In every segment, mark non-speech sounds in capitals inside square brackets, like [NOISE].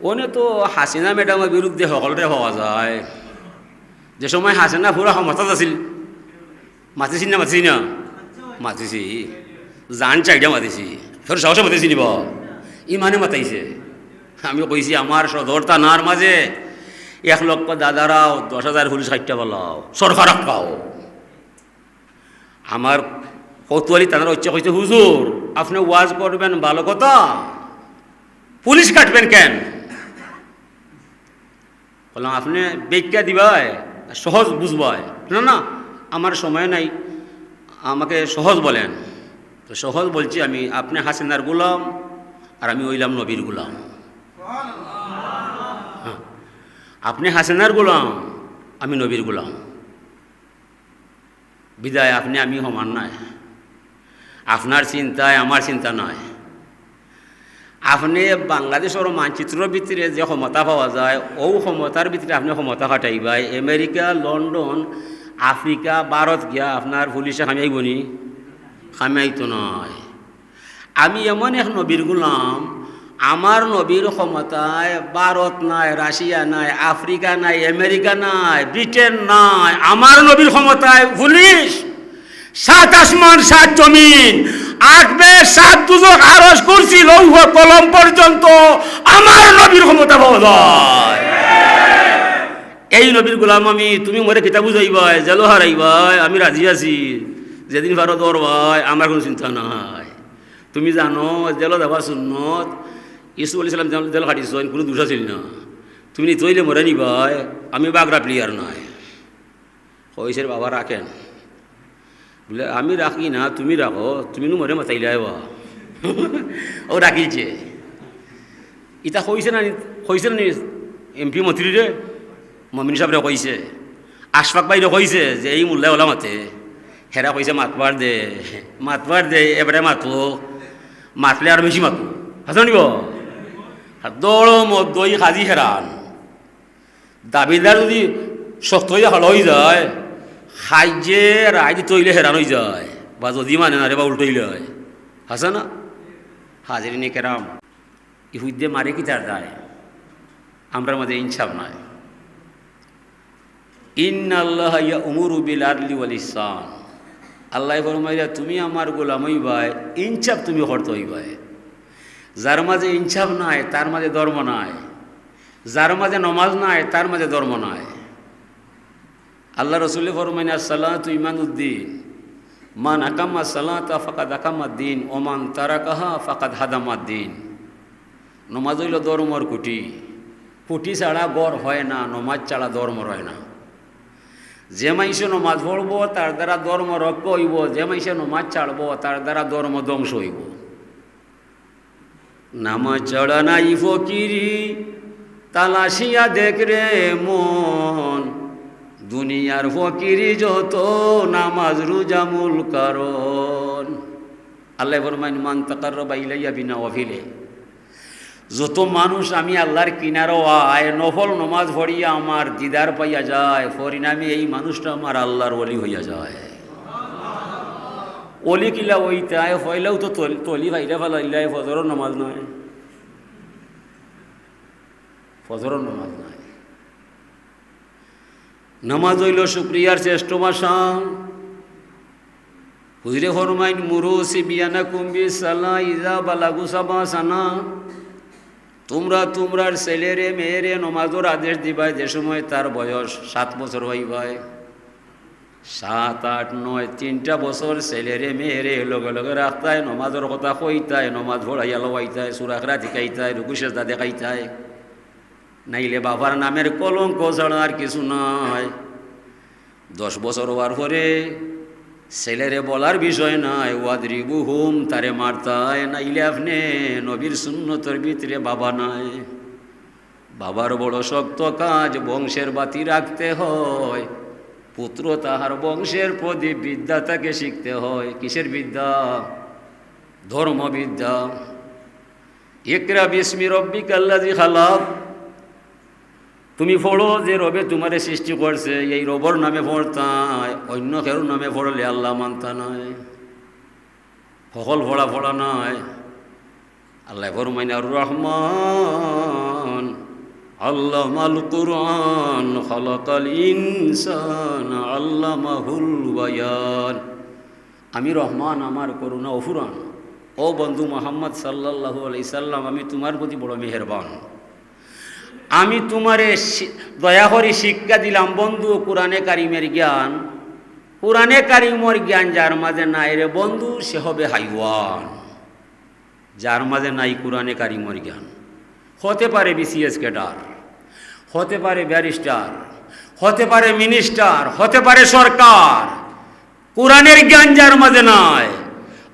One তো হাসিনা ম্যাডামের বিরুদ্ধে সকলরে হওয়া যায়। যে সময় হাসিনা পুরা ক্ষমতাত আছিল। মাতিছি না মাতিছি না? মাতিছি। জান চাইডা মাতিছি। ফের সাহসে মাতিছি নিব। ইমানে মাতাইছে। আমি কইছি আমার সদর থানার মাঝে এক লক্ষ দাদারাও দশ হাজার পুলিশ ষাটটা বলাও সরকার পাও। আমার কৌতূহলী তাদের হচ্ছে কইছে হুজুর আপনি ওয়াজ করবেন ভালো কথা পুলিশ কাটবেন কেন? বললাম, আপনি ব্যাখ্যা দিবাই, সহজ বুঝবাই। না না, আমার সময় নাই, আমাকে সহজ বলেন। তো সহজ বলছি আমি, আপনি হাসিনার গুলাম আর আমি ওইলাম নবীর গুলাম। হ্যাঁ। আপনি হাসিনার গুলাম, আমি নবীর গুলাম। বিদায় আপনি, আমি সমান নয় আপনার চিন্তায়, আমার চিন্তা নয় আপনি বাংলাদেশের মানচিত্রের ভিতরে যে ক্ষমতা পাওয়া যায়, ও ক্ষমতার ভিতরে আপনি ক্ষমতা খাটাইবাই আমেরিকা, লন্ডন, আফ্রিকা, ভারত গিয়া আপনার পুলিশে খামিয়াইব নি খামিয়াইতো নয় আমি এমন এক নবীর গুলাম, আমার নবীর ক্ষমতায় ভারত নাই, রাশিয়া নাই, আফ্রিকা নাই, আমেরিকা নাই, ব্রিটেন নাই, আমার নবীর ক্ষমতায় পুলিশ, সাত আসমান, সাত জমিন আটবে সাত দুজক আরস করছি লৌহ কলম পর্যন্ত। আমার নবীর ক্ষমতা পাওয়া এই নবীর গোলাম আমি, তুমি মরে কিতাব বুঝাইবাই, জেলো হারাইবাই, আমি রাজি আছি। যেদিন ভারত দরবাই আমার কোনো চিন্তা নাই। তুমি জানো, জেল দেওয়া সুন্নত ইসু আলি সালাম জেল খাটিছ কোনো দোষ ছিল না। তুমি তৈলে মরে নিবাই, আমি বাগরা প্লেয়ার নয় কইসের বাবা রাখেন? বলে, আমি রাখি না, তুমি রাখো, তুমি নো মরে মাতাইলে আইবা। [LAUGHS] ও রাখিছে। ইটা কইছে না কইছে না এম পি মন্ত্রী রে? মমিন সাহেবরে কইছে। আশফাক বাইরে কইছে যে, এই মূল্য ওলা মাতে। হেরা কইছে মাতবার দে মাতবার দে এবারে মাতো। মাতলে আর বেশি মাতো। হাসা নিব? দৌড় মধ্যই সাজি হেরান দাবিদার যদি শক্ত হয়ে হল হয়ে যায় খাইজে রাইজ তৈলে হেরান যায়, বা যদি মানে না রে বা উল্টইলে হয়। হাসা না? হাজিরি নে কেরাম। ইহুদ্দে মারে কি তার যায় আমরা মধ্যে ইনসাফ নাই। ইন আল্লাহ ইয়া উমরু বিল আদলি ওয়াল আল্লাহ ফরমাইয়া তুমি আমার গোলাম হইবাই, ইনসাফ তুমি করতে হইবাই। যার মাঝে ইনসাফ নাই, তার মাঝে ধর্ম নাই। যার মাঝে নমাজ নাই, তার মাঝে ধর্ম নাই। আল্লাহ রসুল ফরমাইন সালাত ইমান উদ্দিন মান আকাম্মা সালাত ফাকাদ দিন ওমান তারা কাহা ফাকাদ হাদামাদ দিন। নমাজ হইল ধর্মর কুটি। কুটি ছাড়া গড় হয় না, নমাজ ছাড়া ধর্ম হয় না। যে মাইসে নমাজ পড়ব, তার দ্বারা ধর্ম রক্ষ হইব। যে মাইসে নমাজ ছাড়ব, তার দ্বারা ধর্ম ধ্বংস হইব। নামাজ চড়া নাই ফকিরি, তালাশিয়া দেখ রে মন। দুনিয়ার ফকিরি যত নামাজ রুজামুল কারণ। আল্লাহ ফরমাইন মান তাকার বাইলাইয়া বিনা অভিলে যত মানুষ আমি আল্লাহর কিনারও আয় নফল নমাজ পড়িয়া আমার দিদার পাইয়া যায়, পরিণামে এই মানুষটা আমার আল্লাহর অলি হইয়া যায়। অলি কিলা ওইটায় হইলেও তো তলি তলি ভাইরা ফেলাইলাই ফজর নমাজ নয়। ফজর নমাজ নয়। নামাজ হইল শুক্রিয়ার শ্রেষ্ঠ ভাষা। হুজরে ফরমাইন, মুরুসি বিয়ানা কুম্বি সালা ইজা বালাগু সাবা সানা তোমরা তোমরার ছেলেরে, মেয়েরে নমাজর আদেশ দিবাই যে সময় তার বয়স সাত বছর হইবাই। সাত, আট, নয়, তিনটা বছর ছেলেরে, মেয়েরে লগে লগে রাখতায় নমাজর কথা কইতায় নমাজ ভরাইয়া লওয়াইতায় সুরাখরা দেখাইতায় রুকুশেদা দেখাইতায় নাইলে বাবার নামের কলঙ্ক ছাড়া আর কিছু নয় দশ বছর হওয়ার পরে ছেলেরে বলার বিষয় নাই ওয়াদরিবু হুম তারে মারতায়, নাইলে আপনি নবীর শূন্যতর ভিতরে বাবা নাই। বাবার বড় শক্ত কাজ, বংশের বাতি রাখতে হয়। পুত্র তাহার বংশের প্রদীপ বিদ্যা তাকে শিখতে হয়। কিসের বিদ্যা? ধর্মবিদ্যা। একরা বিস্মি রব্বিক আল্লাজি তুমি পড়ো যে রবে তোমারে সৃষ্টি করছে, এই রবর নামে পড়তায় অন্য কেউ নামে পড়লে আল্লাহ মানতা নয় সকল পড়া পড়া নয় আল্লাহ ফরমাইন, আর রহমান, আল্লামাল কুরআন, খলাকাল ইনসান, আল্লামাহুল বায়ান। আমি রহমান, আমার করুণা অফুরান ও বন্ধু মোহাম্মদ সাল্লাল্লাহু আলাইহি সাল্লাম, আমি তোমার প্রতি বড় মেহেরবান। আমি তোমারে দয়া করে শিক্ষা দিলাম, বন্ধু, কোরআনে কারিমের জ্ঞান। কোরআনে কারিমর জ্ঞান যার মাঝে নাই রে বন্ধু, সে হবে হাইওয়ান। যার মাঝে নাই কোরআনে কারিমর জ্ঞান। হতে পারে বিসিএস ক্যাডার, হতে পারে ব্যারিস্টার, হতে পারে মিনিস্টার, হতে পারে সরকার। কোরআনের জ্ঞান যার মাঝে নাই,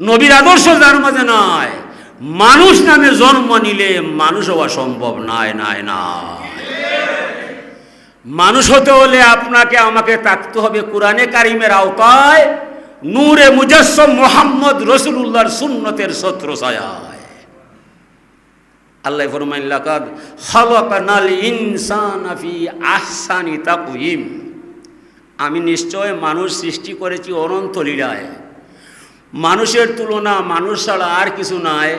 নবীর আদর্শ যার মাঝে নাই মানুষ নামে জন্ম নিলে মানুষ হওয়া সম্ভব নাই নাই নাই। মানুষ হতে হলে আপনাকে, আমাকে থাকতে হবে কোরআনে কারিমের আওতায়, নূরে মুজাসম মোহাম্মদ রসুল্লাহর সুন্নতের ছায়ায় আল্লাহ ফরমাইন, লাকাদ ইনসানা ফি আহসানি তাকওয়িম। আমি নিশ্চয় মানুষ সৃষ্টি করেছি অনন্ত লীলায়। মানুষের তুলনা মানুষ ছাড়া আর কিছু নাই।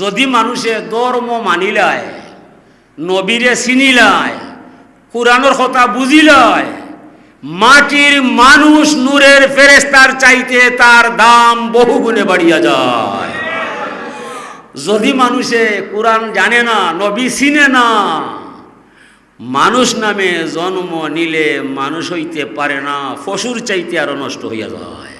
যদি মানুষে ধর্ম মানিলায় নবীরে চিনিলায় কোরআনের কথা বুঝিলায় মাটির মানুষ নূরের ফেরেস্তার চাইতে তার দাম বহু গুণে বাড়িয়া যায়। যদি মানুষে কোরআন জানে না, নবী চিনে না, মানুষ নামে জন্ম নিলে মানুষ হইতে পারে না পশুর চাইতে আরও নষ্ট হইয়া যায়।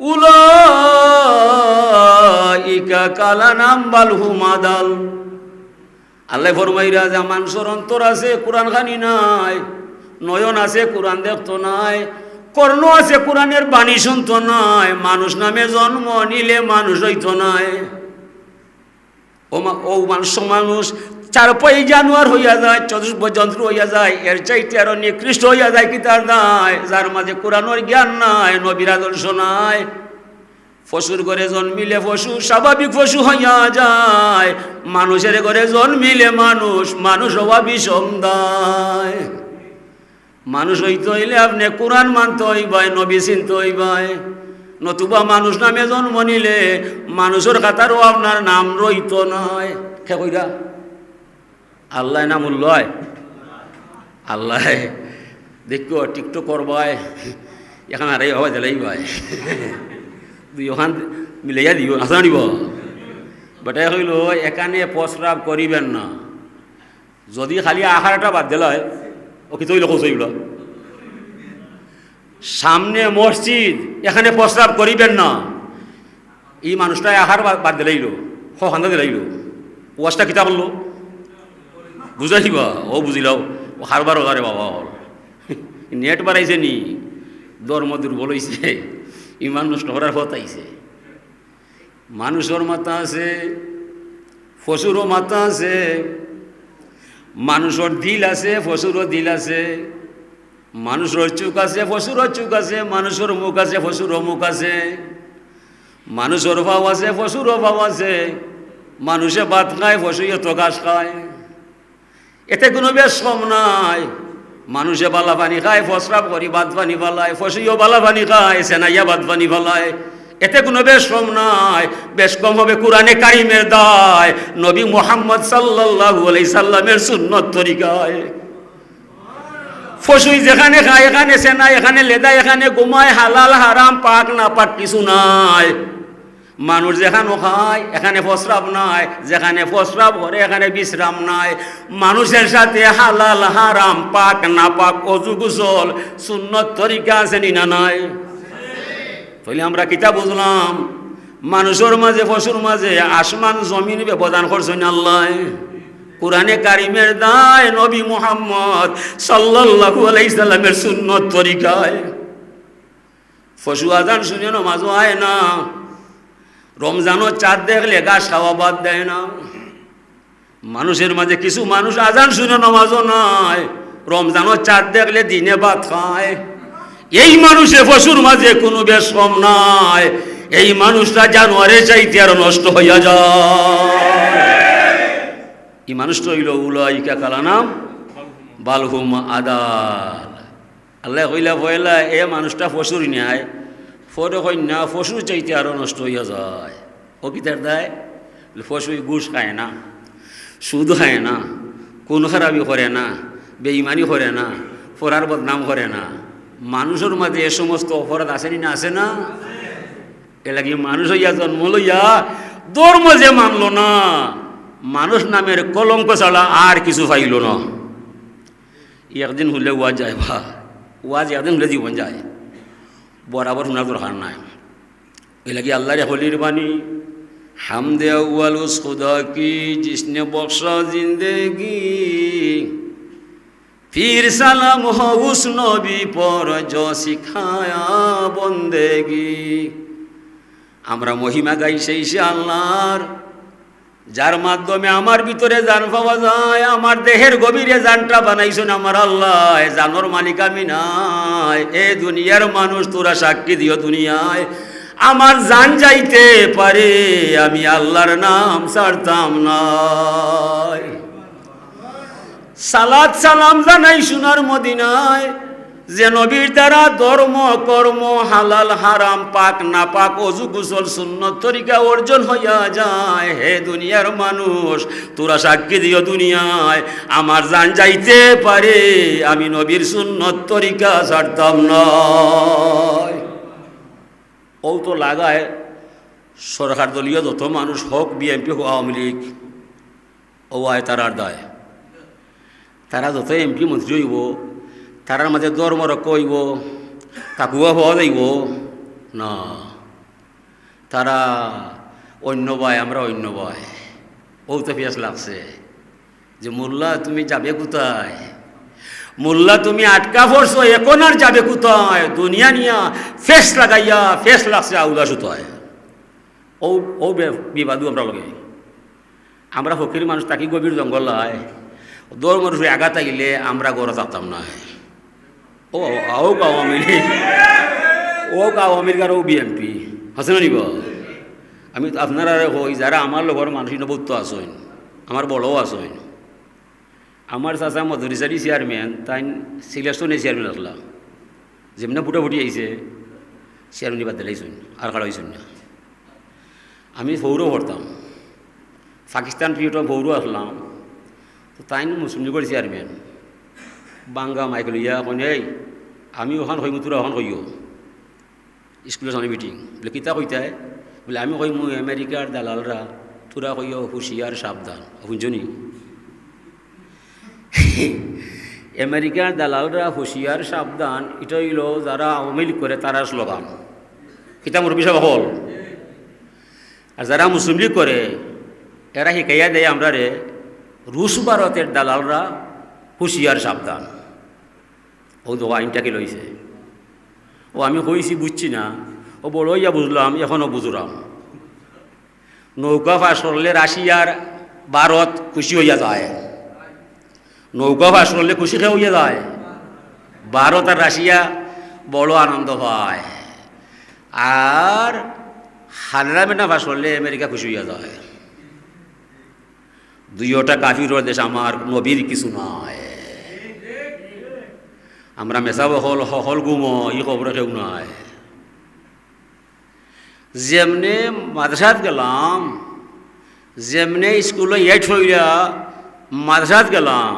উলাইকা কালানাম বালহুম আদাল আল্লাহ ফরমাইরা যে মানুষের অন্তর আছে, কোরআন খানি নাই, নয়ন আছে, কোরআন দেখতো নাই, কর্ণ আছে, কোরআনের বাণী শুনতো নাই, মানুষ নামে জন্ম নিলে মানুষ হইতো নাই। ও মানুষ মানুষ চার পাই জানোয়ার হইয়া যায় চতুর্ভ যন্ত্র হইয়া যায়, এর চাইতে আরও নিকৃষ্ট হইয়া যায় কি তার নাই, যার মাঝে কোরআনের জ্ঞান নাই, নবীর আদর্শ নাই। পশুর ঘরে জন্মিলে পশু, স্বাভাবিক পশু হইয়া যায়, মানুষের ঘরে জন্মিলে মানুষ মানুষ হওয়া বিষম মানুষ হইতে হইলে আপনি কোরআন মানতে হইবাই, নবী চিনতে হইবাই। নতুবা মানুষ নামে জন্ম নিলে, মানুষের খাতারও আপনার নাম রইত নয় খে কইরা? আল্লাহ নাম উল্লয়। আল্লাহ দেখো টিকটক করবাই এখানে আর হওয়া দিলেই ভাই দুই ওখান মিলাইয়া দিব আসা নিব বেটাই কইল এখানে প্রস্রাব করিবেন না। যদি খালি আহারটা বাদ দিল ও কি তৈল কৌশল সামনে মসজিদ, এখানে প্রস্রাব করিবেন না। এই মানুষটা আহার বাদ- দিলাইল হান্দা দিলাইল। ওয়াজটা কিতা বলল বুঝাইবা ও বুঝিলাও। হারবার ওদারে বাবা হল। নেট বাড়াইছে নি ধর্ম দুর্বল হইছে, ইমান নষ্ট করার পথ আইছে। মানুষের মাথা আছে, পশুরও মাথা আছে, মানুষের দিল আছে, পশুরও দিল আছে। মানুষের চুক আছে, পশুরও চুক আছে, মানুষের মুখ আছে, পশুরও মুখ আছে। মানুষের ভাব আছে, পশুরও ভাব আছে। মানুষে ভাত খায় পশুয়ে তো খায়। এতে কোনো বেশ নাই। মানুষে বালা পানি খায় ফসরাপ করি বাদ পানি ফালায়, ফসিও বালা পানি খায়, সেনাইয়া বাদ পানি ফালায়। এতে কোনো বেশ কম নাই। বেশ কম হবে কোরআনে কারিমের দায়। নবী মোহাম্মদ আলাইহি সাল্লামের সুন্নত তরিকায়। ফসুই যেখানে খায়, এখানে সেনা এখানে লেদা এখানে ঘুমায়, হালাল, হারাম, পাক না পাক কিছু নাই। মানুষ যেখানে খায় এখানে প্রস্রাব নাই, যেখানে প্রস্রাব করে এখানে বিশ্রাম নাই। মানুষের সাথে হালাল, হারাম, পাক না পাক অজু গুসল সুন্নত তরিকা আছে নি না নাই? তাহলে আমরা কিতা বুঝলাম? মানুষের মাঝে, পশুর মাঝে আসমান, জমিন ব্যবধান করছেন আল্লাহ। কোরআনে কারিমের দায় নবী মুহাম্মদ সাল্লাল্লাহু আলাইহি সাল্লামের সুন্নত তরিকায়। পশু আজান শুনে নমাজও আয় না। রমজানও চাঁদ দেখলে গাছ খাওয়া বাদ দেয় না। মানুষের মাঝে কিছু মানুষ আজান শুনে নমাজও নাই, রমজানও চাঁদ দেখলে দিনে ভাত খায়। এই মানুষে পশুর মাঝে কোনো বেশ কম নাই, এই মানুষটা জানোয়ারে চাইতে আরও নষ্ট হইয়া যায়। মানুষটা হইল উলাইকা কালানাম বালহুম আদাল। আল্লাহ কইলা, বইলা, এ মানুষটা পশুর ন্যায়। ফরে কন্যা পশুর চাইতে আরও নষ্ট হইয়া যায়। ও কি তার দেয়? পশু ঘুষ খায় না, সুদ খায় না কোন খারাপি করে না বেইমানি করে না, ফরার বদনাম করে না। মানুষের মাঝে এ সমস্ত অপরাধ আসেনি না আসে না? এ লাগি মানুষ হইয়া জন্ম লইয়া ধর্ম যে মানল না, মানুষ নামের কলঙ্ক ছাড়া আর কিছু পাইল না। একদিন হলে ওয়াজ যায় বা, ওয়াজ একদিন হলে জীবন যায়। বরাবর শোনার দরকার নাই। এ লাগি আল্লাহর হলির বাণী, হামদে আউয়াল উস কি, জিসনে বক্সা জিন্দেগি। ফির সালাম হো উস নবী পর জ বন্দেগি। আমরা মহিমা গাই সেই সে আল্লাহর যার মাধ্যমে আমার ভিতরে জান পাওয়া যায়, আমার দেহের গভীরে জানটা বানাইছেন আমার আল্লাহ। জানোর মালিক আমি নাই, এ দুনিয়ার মানুষ, তোরা সাক্ষী দিও দুনিয়ায়। আমার জান যাইতে পারে, আমি আল্লাহর নাম ছাড়তাম নাই। সালাদ সালাম জানাই সোনার মদিনায় যে নবীর দ্বারা ধর্ম, কর্ম, হালাল, হারাম, পাক না পাক অজু, গুসল, সুন্নত তরিকা অর্জন হইয়া যায়। হে দুনিয়ার মানুষ, তোরা সাক্ষী দিও দুনিয়ায়, আমার জান যাইতে পারে, আমি নবীর সুন্নত তরিকা ছাড়তাম নয়। ও তো লাগায়, সরকার দলীয় যত মানুষ হোক, বিএনপি হোক, আওয়ামী লীগ ও আয় তারার দায়। তারা যত এমপি মন্ত্রী হইব তারার মাঝে ধর্ম রক্ষ হইব কাকুয়া হওয়া যাইব? না। তারা, অন্য বয় আমরা অন্য বয় ও তো পিয়াস লাগছে। যে, মোল্লা, তুমি যাবে কোথায়? মোল্লা, তুমি আটকা পড়ছো, এখন আর যাবে কোথায়? দুনিয়া নিয়া ফেস লাগাইয়া, ফেস লাগছে আউলা সুতায়। ও বিবাদু আমরা লগে। আমরা ফকির মানুষ, তাকি গভীর জঙ্গল হয় দৌড় মানুষ আঘাত আইলে আমরা গড়ে না ও ও আওয়ামী লীগ ও আওয়ামী লীগ আর ও বিএমপি না নিব? আমি আপনারা হই, যারা আমার লগর মানুষ নবত্ব আসইন আমার বড়ও আসইন আমার চাচা মধুরিচারি চেয়ারম্যান তাই সিলেকশনে চেয়ারম্যান আসলাম যেমনি ফুটা ফুটি আইছে চেয়ারম্যান বাদ দিলাইছুন আর কাড়া হয়েছুন না। আমি ভৌরও পড়তাম পাকিস্তান পিরিয়ড ভৌরও আসলাম তাই মুসলিম লীগের চেয়ারম্যান বাঙ্গা মাইক লইয়া কন এই আমি ওখান কইমু তোরা ওখান কইও স্কুলের সামনে মিটিং, বলে, কিতা কইতাই বলে, আমি কইমু আমেরিকার দালালরা তোরা কইও হুশিয়ার সাবধান শুনছনি? আমেরিকার দালালরা হুশিয়ার সাবধান এটা হইল যারা আওয়ামী লীগ করে তারা স্লোগান কিতা মুরব্বী সব হল আর যারা মুসলিম লীগ করে এরা শিকাইয়া দেয় আমরা রে রুশ ভারতের দালালরা হুশিয়ার সাবধান ও আইনটাকে লইছে ও আমি কইছি বুঝছি না। ও বড় ইয়া বুঝলাম এখনও বুঝলাম নৌকা ফাঁস করলে রাশিয়ার ভারত খুশি হইয়া যায়। নৌকা ফাঁস করলে খুশি খেয়ে হইয়া যায়। ভারত আর রাশিয়া বড় আনন্দ হয় আর হালরা মেটা ফাঁস করলে আমেরিকা খুশি হইয়া যায়। দুইটা কাফির দেশ আমার নবীর কিছু নয় আমরা মেসাব হল হল গুম ই খবর কেউ নয় যেমনে মাদ্রাসাত গেলাম যেমনে স্কুলে এইট হইলা মাদ্রাসাত গেলাম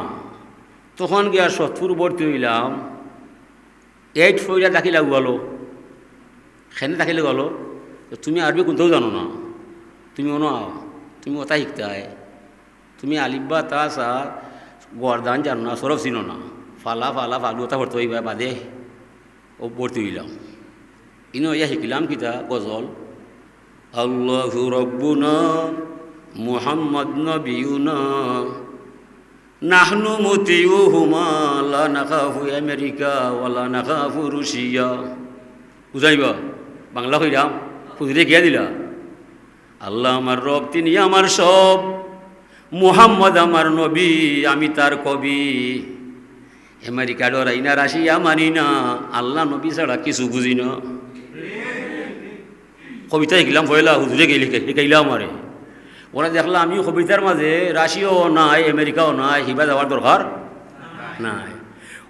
তখন গিয়া সত্তর ভর্তি হইলাম এইট ফইলা দাখিলা গেলো সেনে দাখিলে গেলো তুমি আরবি কোনটাও জানো না তুমি অন তুমি ওটা শিখতে তুমি আলিব্বা তা সা গরদান জানো না সরব চিনো না ফালা ফালা ফালু ওটা ভর্তি হইবা বাদে ও ভর্তি হইলাম ইনো ইয়া শিকিলাম কিতা গজল আল্লাহ রব্বুনা মুহাম্মদ নবিউনা নাহনু হুমা লা নাখাফু আমেরিকা ওয়ালা নাখাফু রুশিয়া বুঝাইবা বাংলা কইরাম খুঁজরে গিয়া দিলা আল্লাহ আমার রব তিনি আমার সব মুহাম্মদ আমার নবী আমি তার কবি আমেরিকা ডরাই না রাশিয়া মানি না। আল্লাহ নবী ছাড়া কিছু বুঝি না। কবিতা শিখলাম পয়লা হুজুরে গেলি শিখাইলাম আমারে। ওরা দেখলাম আমি কবিতার মাঝে রাশিয়াও নাই, আমেরিকাও নাই হিবা যাওয়ার দরকার নাই।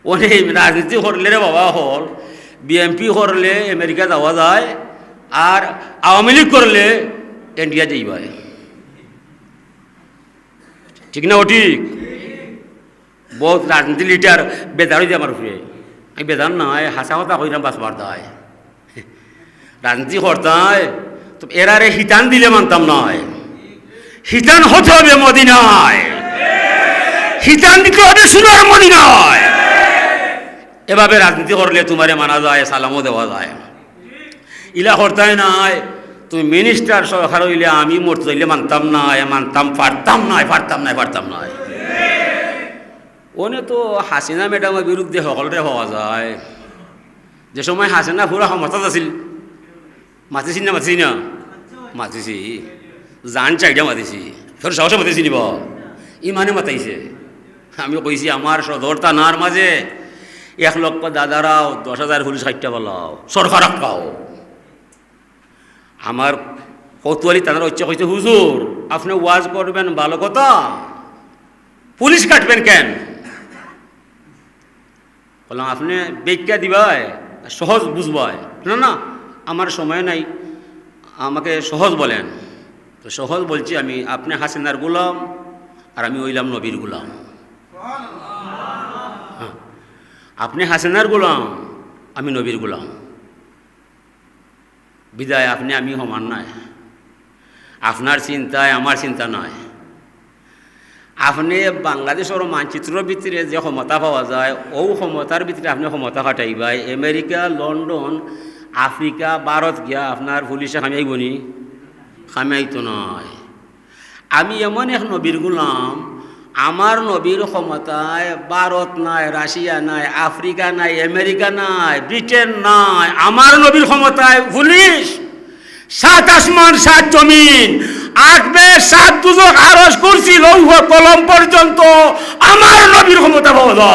ওনে রাজনীতি করলে রে বাবা হল, বিএমপি করলে আমেরিকা যাওয়া যায়, আর আওয়ামী লীগ করলে ইন্ডিয়া যাইবাই। ঠিক না ও ঠিক? বহুত রাজনীতি লিডার বেদার হয়ে আমার উপরে আমি বেদার নয় হাসা কথা কইলাম বাঁচবার দায় রাজনীতি করতায় তো এরারে হিতান দিলে মানতাম নয় হিতান হতে হবে মদিনায় হিতান দিতে হবে সোনার মদিনায় এভাবে রাজনীতি করলে তোমারে মানা যায় সালামও দেওয়া যায়। ইলা করতাই নাই, তুমি মিনিস্টার সরকার হইলে আমি মরতে হইলে মানতাম না মানতাম পারতাম না পারতাম না পারতাম না ওনে তো হাসিনা ম্যাডামের বিরুদ্ধে সকলরে হওয়া যায়। যে সময় হাসিনা পুরা ক্ষমতাত আছিল। মাতিছি না মাতিছি না? মাতিছি। জান চাইডা মাতিছি। তোর সাহসে মাতিছি নিব। ইমানে মাতাইছে আমি কইছি আমার সদর থানার মাঝে এক লক্ষ দাদারাও দশ হাজার পুলিশ ষাটটা বলাও সরকার পাও আমার কৌতূহলী তাদের ইচ্ছা কইছে হুজুর আপনি ওয়াজ করবেন ভালো কথা পুলিশ কাটবেন কেন? বললাম, আপনি বেজ্ঞা দিবাই, সহজ বুঝবাই। না না, আমার সময় নাই, আমাকে সহজ বলেন। তো সহজ বলছি আমি, আপনি হাসিনার গুলাম আর আমি ওইলাম নবীর গুলাম। হ্যাঁ। আপনি হাসিনার গুলাম, আমি নবীর গুলাম। বিদায় আপনি, আমি সমান নাই। আপনার চিন্তায় আমার চিন্তা নয় আপনি বাংলাদেশের মানচিত্রের ভিতরে যে ক্ষমতা পাওয়া যায় ও ক্ষমতার ভিতরে আপনি ক্ষমতা খাটাইবাই আমেরিকা লন্ডন আফ্রিকা ভারত গিয়া আপনার পুলিশে খামিয়াইব নি? খামিয়াইতো নয় আমি এমন এক নবীর গুলাম আমার নবীর ক্ষমতায় ভারত নাই রাশিয়া নাই আফ্রিকা নাই আমেরিকা নাই ব্রিটেন নাই আমার নবীর ক্ষমতায় পুলিশ সাত আসমান, সাত জমিন আট বে সাত দুজক আরস করছি, লৌহ কলম পর্যন্ত। আমার নবীর ক্ষমতা পাওয়া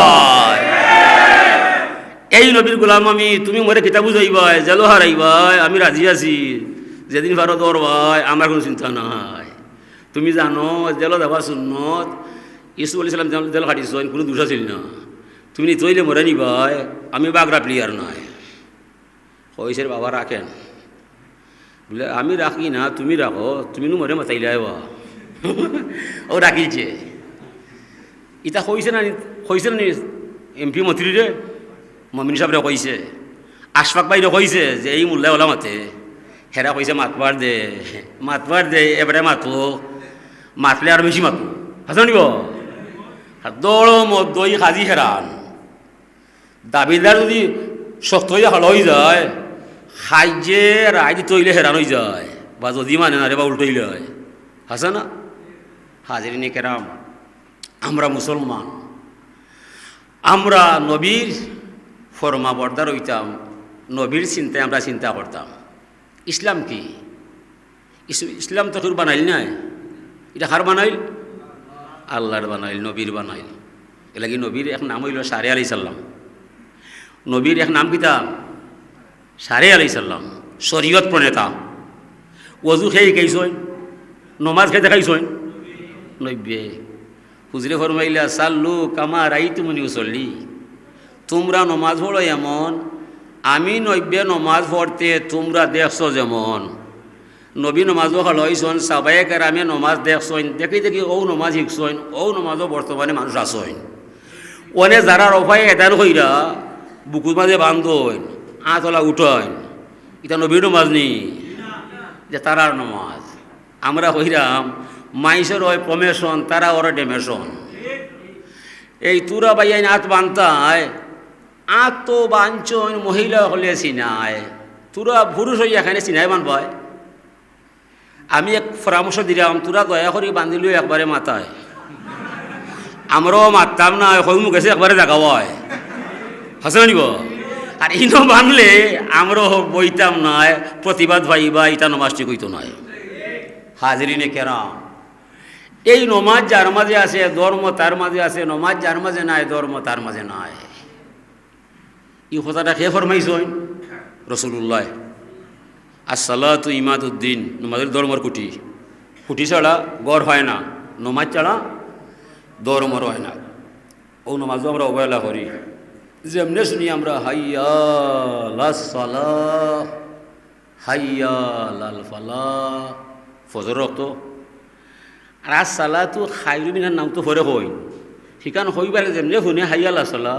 এই নবীর গোলাম আমি, তুমি মরে কিতাব বুঝাইবাই জেলো হারাইবাই আমি রাজি আছি। যেদিন ভারত ওর ভাই আমার কোনো চিন্তা নাই। তুমি জানো, জেলো যাবার সুন্নত। ইসু আলি সালাম জেল কাটিছ কোনো দোষ আছিল না। তুমি তৈলে মরে নিবাই আমি বাগরা প্লেয়ার নয় কইছে বাবা, রাখেন। বলে আমি রাখি না, তুমি রাখো, তুমি নো মরে মাতাইলে বা [LAUGHS] ও রাখিছে। ইটা কইছে না কইছে না এমপি মন্ত্রী রে? মমিন সাহেবরে কইছে। আশফাক বাইরে কইছে যে এই মূল্য ওলা মাতে। হেরা কইছে মাতবার দে মাতবার দে এবারে মাতো। মাতলে আর বেশি মাতো। হাসা নিব? দৌড় মধ্যই সাজি হেরান দাবিদার যদি শক্ত হল হয়ে যায় খাইজে রাইজ তৈলে হেরান হয়ে যায়। বা যদি মানে না রে বা উল্টইলে হয়। হাসা না? হাজিরিনে কেরাম। আমরা মুসলমান। আমরা নবীর ফরমা বর্দার হইতাম। নবীর চিন্তায় আমরা চিন্তা করতাম। ইসলাম কি? ইস- ইসলাম তো তোর বানাইল নাই? এটা কার বানাইল? আল্লাহর বানাইল, নবীর বানাইল। এলাকি নবীর এক নাম হইল সারে আলি সাল্লাম নবীর এক নাম কিতা সারে আলি সাল্লাম শরীয়ত প্রণেতা। ওজু খেয়ে খাইছই নমাজ খেতে খাইছই নব্বে, হুজরে ফরমাইলা, সাল্লু কামা রাই তুমি উসল্লি। তোমরা নমাজ পড়ো এমন, আমি নব্বে নমাজ পড়তে তোমরা দেখছ যেমন। নবী নমাজও হলইছন সাবাই কেরামে নমাজ দেখছইন, দেখি দেখি ও নমাজ শিখছইন ও নমাজও বর্তমানে মানুষ আসইন ওনে যারা রফাই এদান হইরা, বুকুর মাঝে বান্ধইন। আতলা উঠইন এটা নবীর নমাজ নি? যে তারার নমাজ। আমরা হইরাম, মাইসের হয় প্রমেশন, তারা ওরা ডেমেশন। এই তুরা বাইয়াইন আত বান্তায়, আত বাঞ্চন মহিলা হলে চিনায় তুরা পুরুষ হইয়া এখানে চিনাই বানবায়। আমি এক পরামর্শ দিলাম, তোরা দয়া করে বান্ধিলু একবারে মাথায়। আমরাও মারতাম না হই মুখ এসে একবারে দেখাব হয় হাসে নিব আর ইনো বানলে আমরাও বইতাম নয়, প্রতিবাদ ভাইবা ইটা নমাস্টি কইতো নয়। হাজরিনে কেরাম। এই নমাজ যার মাঝে আছে, ধর্ম তার মাঝে আছে, নমাজ যার মাঝে নাই, ধর্ম তার মাঝে নাই। এই কথাটা খেয়ে ফরমাইছ রসুল্লাহ আসসালাতু ইমাদুদ্দিন, নমাজের ধর্মর কুটি। কুটি ছাড়া গড় হয় না, নমাজ ছাড়া ধর্মর হয় না। ও নমাজও আমরা অবহেলা করি। যেমনে শুনি আমরা হাইয়ালা হাইয়াল ফালাহ, ফজর রক্ত। আর আসালা তো খাইরুমিনার নাম তো হরে হই সেখান হইবার যেমনে শুনে হাইয়াল আসলা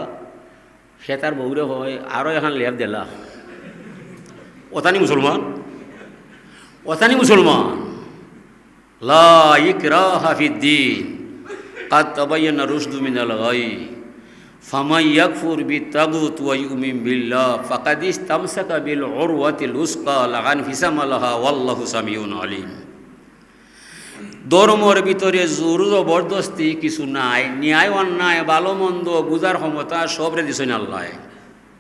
সে তার বউরে হয় আরও এখন লেপ দেলা। অতানি মুসলমান? অতানি মুসলমান? লা ইকরা হাফিদ্দিন কাত তবাইয়া রুশদু দুমিনাল হয় ফামাইয়াকুর বি তাগুত ওয়াইমিম বিল্লাহ ফাকাদিস তামসাকা বিল ওরওয়াতিল উস্কা লাগান হিসাম আল্লাহ ওয়াল্লাহু সামিউন আলিম। ধর্মর ভিতরে জোর জবরদস্তি কিছু নাই, ন্যায় অন্যায়, ভালো মন্দ বুঝার ক্ষমতা সবরে দিছেন আল্লাহ।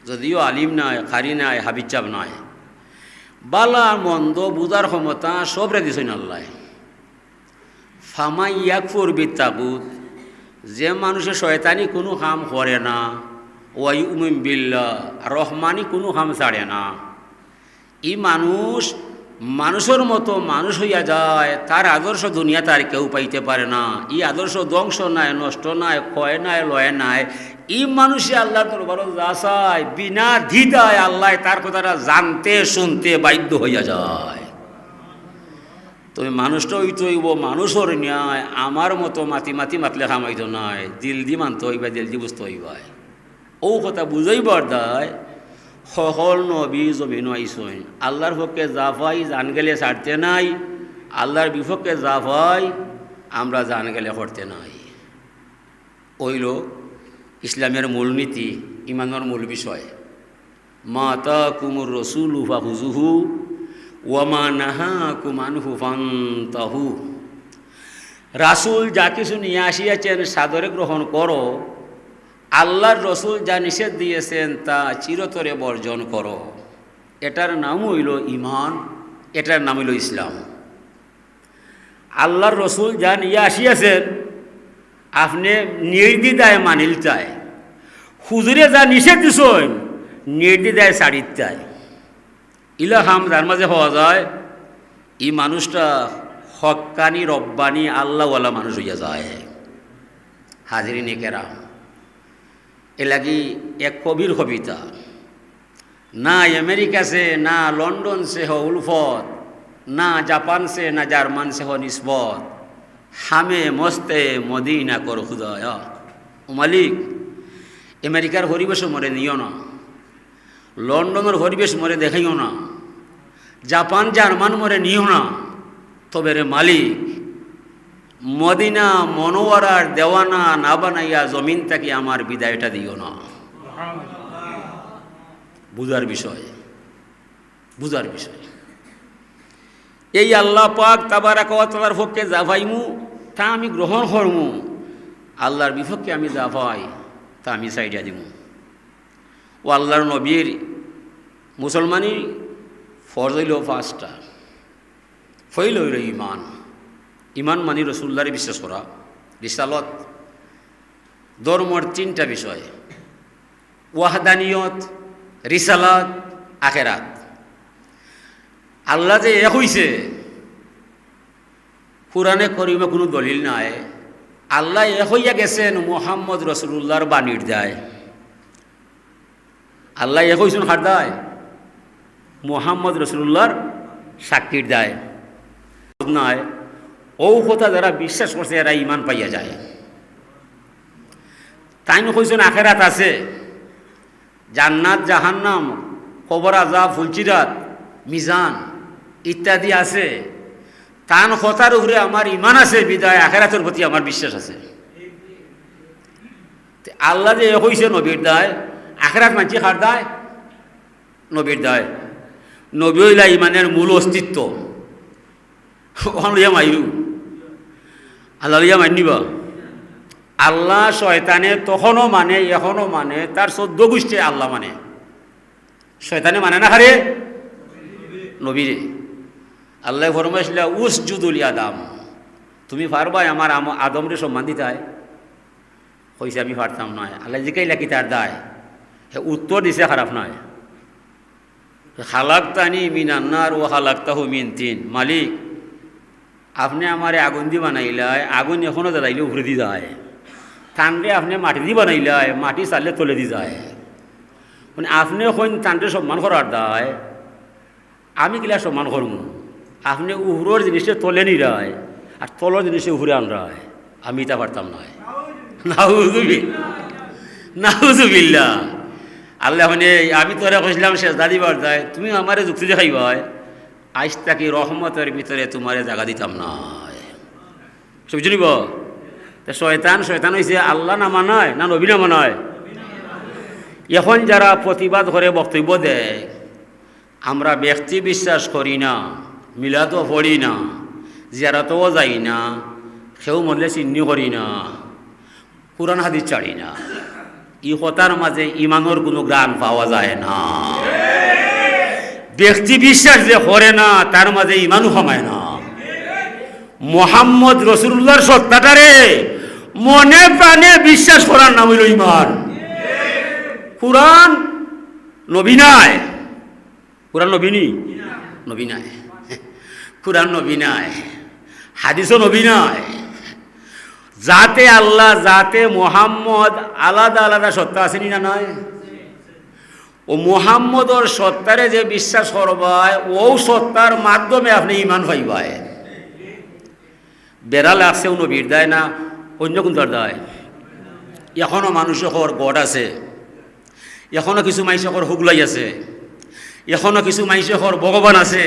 যদিও আলিম নাই, খারি নাই হাবিচাব নাই। বালা মন্দ বুঝার ক্ষমতা সবরে দিছেন আল্লাহ। ফামাইয়াকুর বি তাগুত যে মানুষে শয়তানি কোনো হাম করে না ওয়াই উমিম বিল্লা রহমানি কোনো হাম ছাড়ে না। ই মানুষ, মানুষের মতো মানুষ হইয়া যায়, তার আদর্শ দুনিয়া তার কেউ পাইতে পারে না। ই আদর্শ ধ্বংস নাই, নষ্ট নাই, ক্ষয় নাই, লয় নাই। ই মানুষে আল্লাহর দরবার যা চায়, বিনা দ্বিধায় আল্লাহ তার কথাটা জানতে, শুনতে বাধ্য হইয়া যায়। তুমি মানুষটা হইতে হইব, মানুষের ন্যায়, আমার মতো মাতি মাতি মাতলে খামাইত নয় দিল দি মানতে হইবা, দিল দি বুঝতে হইবাই ও কথা বুঝাইবার দায়, সকল নবী জমিন আইসই আল্লাহর পক্ষে জাফাই জান গেলে ছাড়তে নাই, আল্লাহর বিপক্ষে জাফাই আমরা জান গেলে করতে নাই। ওইল ইসলামের মূলনীতি ইমানের মূল বিষয়। মাতা কুমুর রসুল উফা হুজুহু ওয়ামা নাহা কুমানহু ফান্তাহু। রাসুল যা কিছু নিয়ে আসিয়াছেন, সাদরে গ্রহণ করো। আল্লাহর রসুল যা নিষেধ দিয়েছেন, তা চিরতরে বর্জন করো। এটার নাম হইল ইমান এটার নাম হইল ইসলাম। আল্লাহর রসুল যা নিয়ে আসিয়াছেন, আপনি নির্দিদায় মানিল চায় হুজুরে যা নিষেধ দিছেন, নির্দিদায় চায় ইলা যার মাঝে হওয়া যায়, এই মানুষটা হকানি, রব্বানি, আল্লাহওয়ালা মানুষ হইয়া যায়। হাজিরিনে কেরাম। এ লাগি এক কবির কবিতা। না আমেরিকা সে, না লন্ডন সে হ উলফত, না জাপান সে, না জার্মান সে হ নিসবত। হামে মস্তে মদিনা কর খুদয় ও মালিক, আমেরিকার হরিবেশ মরে নিও না। লন্ডনের হরিবেশ মরে দেখাইও না। জাপান জার্মান মরে নিও না। তবে রে মালিক, মদিনা মনোয়ারার দেওয়ানা না বানাইয়া জমিন থেকে আমার বিদায়টা দিও না। বুঝার বিষয় বুঝার বিষয়। এই আল্লাহ পাক তাবার তার পক্ষে জাভাইমু তা আমি গ্রহণ করমু। আল্লাহর বিপক্ষে আমি জাভাই তা আমি সাইডা দিমু। ও আল্লাহর নবীর মুসলমানি ফরজ হইল পাঁচটা। ফইল হইল ইমান ইমান মানি রসুল্লারে বিশ্বাস করা। রিসালত ধর্মর তিনটা বিষয়। ওয়াহদানিয়ত, রিসালাত, আখেরাত। আল্লাহ যে এক হইছে, কোরআনে করিমে কোনো দলিল নাই। আল্লাহ এক হইয়া গেছেন মোহাম্মদ রসুল্লাহর বাণীর দেয়। আল্লাহ এক হইছেন হার দেয়। মোহাম্মদ রসুল্লাহর সাক্ষীর দেয়। নয় ও কথা যারা বিশ্বাস করছে, এরা ইমান পাইয়া যায়। তাই কইছেন আখেরাত আছে। জান্নাত, জাহান্নাম, কবর আজা ফুলচিরাত, মিজান ইত্যাদি আছে। তান কথার উপরে আমার ইমান আছে, বিদায় আখেরাতের প্রতি আমার বিশ্বাস আছে। আল্লাহ যে হইছে নবীর দায় আখেরাত মানছি খার দায়, নবীর দায়। নবী হইলা ইমানের মূল অস্তিত্ব। লইয়া মাইরু। আল্লাহ মানিবা আল্লাহ শয়তানে তখনও মানে এখনও মানে তার চোদ্দ গোষ্ঠী আল্লাহ মানে। শয়তানে মানে না হারে নবীরে। আল্লাহ ফরমাইছিল উস জুদুল আদাম। তুমি পারবাই আমার আম- আদমরে সম্মান দিতাই কইছে, আমি পারতাম নয় আল্লাহ জিকাইলা কি তার দায়? উত্তর দিছে খারাপ নয়। হালাক্তানি মিন আন্নার ও হালাক্তাহু মিন তিন। মালিক, আপনি আমারে আগুন দি বানাইলাই, আগুন এখনও জ্বালাইলে উপরে দি যায়। টানলে আপনি মাটি দি বানাইলাই, মাটি চাললে তলে দি যায়। মানে আপনি এখন টানতে সম্মান করার দায়। আমি কিলা সম্মান করব আপনি উহরের জিনিসটা তলে নিরায় আর তলের জিনিসে উহরে আনরায় আমি তা পারতাম নয় নাউজুবি নাউজুবিল্লা আল্লাহ মানে আমি তোরা কইছিলাম শেষ দাদি বার্তায় তুমি আমারে যুক্তি দেখাই দেখাইবাই। আইস তাকে রহমতের ভিতরে তোমারে জায়গা দিতাম না। বুঝলিব তা শয়তান শয়তান হয়েছে আল্লাহ না মানায়, না নবী না মানায়? এখন যারা প্রতিবাদ করে বক্তব্য দেয়, আমরা ব্যক্তি বিশ্বাস করি না মিলাতো পড়ি না, জিয়ারাতও যাই না সেও মরলে চিহ্নি করি না, কোরআন, হাদিস চাড়ি না। ই কথার মাঝে ইমানোর কোনো গ্রাণ পাওয়া যায় না। ব্যক্তি বিশ্বাস যে করে না, তার মাঝে ইমানও কমায় না। মোহাম্মদ রসুল্লাহর সত্তাটারে মনে প্রাণে বিশ্বাস করার নাম হইল ইমান। কোরআন নবী নাই। কোরআন নবী নি? নবী কোরআন নবী হাদিসও যাতে আল্লাহ যাতে মোহাম্মদ, আলাদা আলাদা সত্তা আসেনি না নয় ও মোহাম্মদর সত্তারে যে বিশ্বাস করবায়, ও সত্তার মাধ্যমে আপনি ইমান পাইবায়। বেড়াল আসছেও নবীর দেয় না, অন্য কোনটার দেয়। এখনও মানুষের গড আছে। এখনও কিছু মানুষের মাইসেকর হুগলাই আছে। এখনও কিছু মানুষের মাইসেকর ভগবান আছে।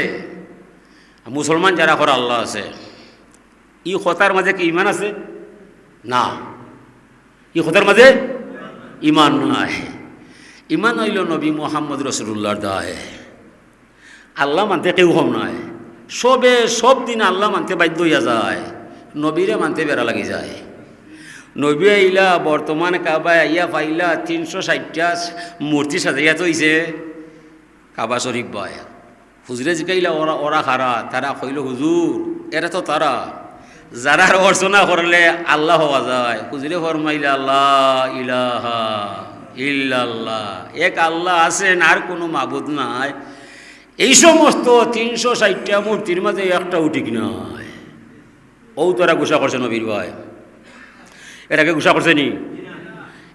মুসলমান যারা কর আল্লাহ আছে। ই কথার মাঝে কি ইমান আছে? না। ই কথার মাঝে? ইমান নয় ইমান হইল নবী মোহাম্মদ রসুল্লাহর দায়। আল্লাহ মানতে কেউ কম নয় সবে সব দিন আল্লাহ মানতে বাধ্য হইয়া যায়। নবীরে মানতে বেড়া লাগি যায়। নবী আইলা, বর্তমান কাবায় আইয়া পাইলা তিনশো ষাটটা মূর্তি সাজাইয়া তৈছে কাবা শরীফ বয়। হুজুরে জিকাইলা, ওরা ওরা খারা, তারা কইল, হুজুর এরা তো তারা। যারা অর্চনা করলে আল্লাহ হওয়া যায় হুজুরে ফরমাইলা আল্লাহ ইলাহা ইল্লাল্লাহ। এক আল্লাহ আছেন, আর কোনো মাবুদ নাই। এই সমস্ত তিনশো ষাটটা মূর্তির মাঝে একটা উঠিক নয় ও তোরা গুসা করছে নবীর ভাই। এটাকে গুসা করছে নি?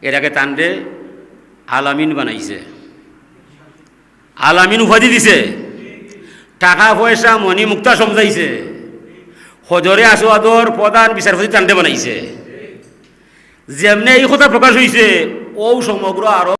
এটাকে তান্ডে আলামিন বানাইছে। আলামিন উপাধি দিছে। টাকা পয়সা মণি মুক্তা সমজাইছে হজরে আসোয়াদর প্রধান বিচারপতি তান্ডে বানাইছে। যেমনে এই কথা প্রকাশ হয়েছে ও সমগ্র আরব